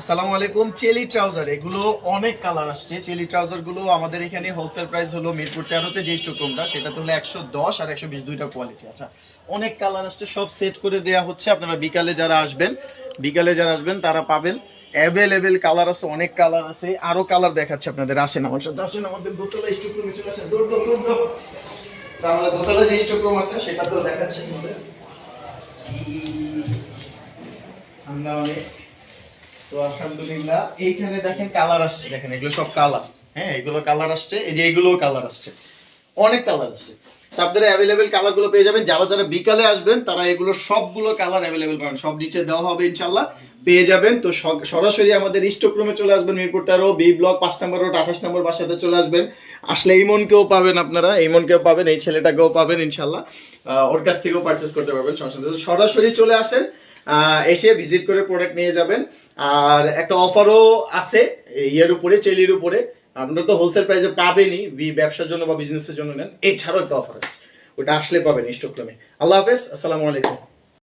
আসসালামু আলাইকুম। চেলি ট্রাউজার, এগুলো অনেক কালার আসছে। চেলি ট্রাউজারগুলো আমাদের এখানে হোলসেল প্রাইস হলো মিরপুর তেরোতে যে স্টোকরুমটা সেটা তো হলো একশো দশ আর একশো বিশ দুইটা কোয়ালিটি আচ্ছা অনেক কালার আসছে, সব সেট করে দেওয়া হচ্ছে। আপনারা বিকালে যারা আসবেন, বিকালে যারা আসবেন, তারা পাবেন। অ্যাভেলেবেল কালার আছে, অনেক কালার আছে। আরও কালার দেখাচ্ছে আপনাদের, আসেন আমার সাথে। আসেন আমাদের দোতলা স্টোকরুমে চলে আসেন। দৌড় দৌড় দৌড় দৌড়। তাহলে দোতলা যে স্টোকরুম আছে সেটা তো দেখাচ্ছি। ঠান্ডা অনেক তো আলহামদুলিল্লাহ, এইখানে দেখেন কালার আসছে, দেখেন এগুলো সব কালার হ্যাঁ এগুলো কালার আসছে, এই যে এগুলো কালার আসছে। অনেক কালার আসছে। আপনারা অ্যাভেলেবেল কালারগুলো পেয়ে যাবেন। যারা যারা বিকালে আসবেন, তারা এগুলো সবগুলো কালার অ্যাভেলেবেল পাবেন। সব নিচে দেওয়া হবে ইনশাল্লাহ পেয়ে যাবেন। তো সরাসরি আমাদের স্টক রুমে চলে আসবেন, মিরপুর তেরো বি ব্লক পাঁচ নম্বর রোড আঠাশ নম্বর বাসাতে চলে আসবেন। আসলে ইমনকেও পাবেন আপনারা ইমনকেও পাবেন, এই ছেলেটাকেও পাবেন ইনশাল্লাহ ওর কাছ থেকেও পারচেস করতে পারবেন সরাসরি চলে আসেন এসে ভিজিট করে প্রোডাক্ট নিয়ে যাবেন। আর একটা অফারও আছে ইয়ের উপরে চেলির উপরে। আপনারা তো হোলসেল প্রাইসে পাবেনই ব্যবসার জন্য বা বিজনেসের জন্য নেন। এছাড়াও একটা অফার আছে, ওটা আসলে পাবেন স্টক আল্লাহ হাফেজ, আসসালামু আলাইকুম।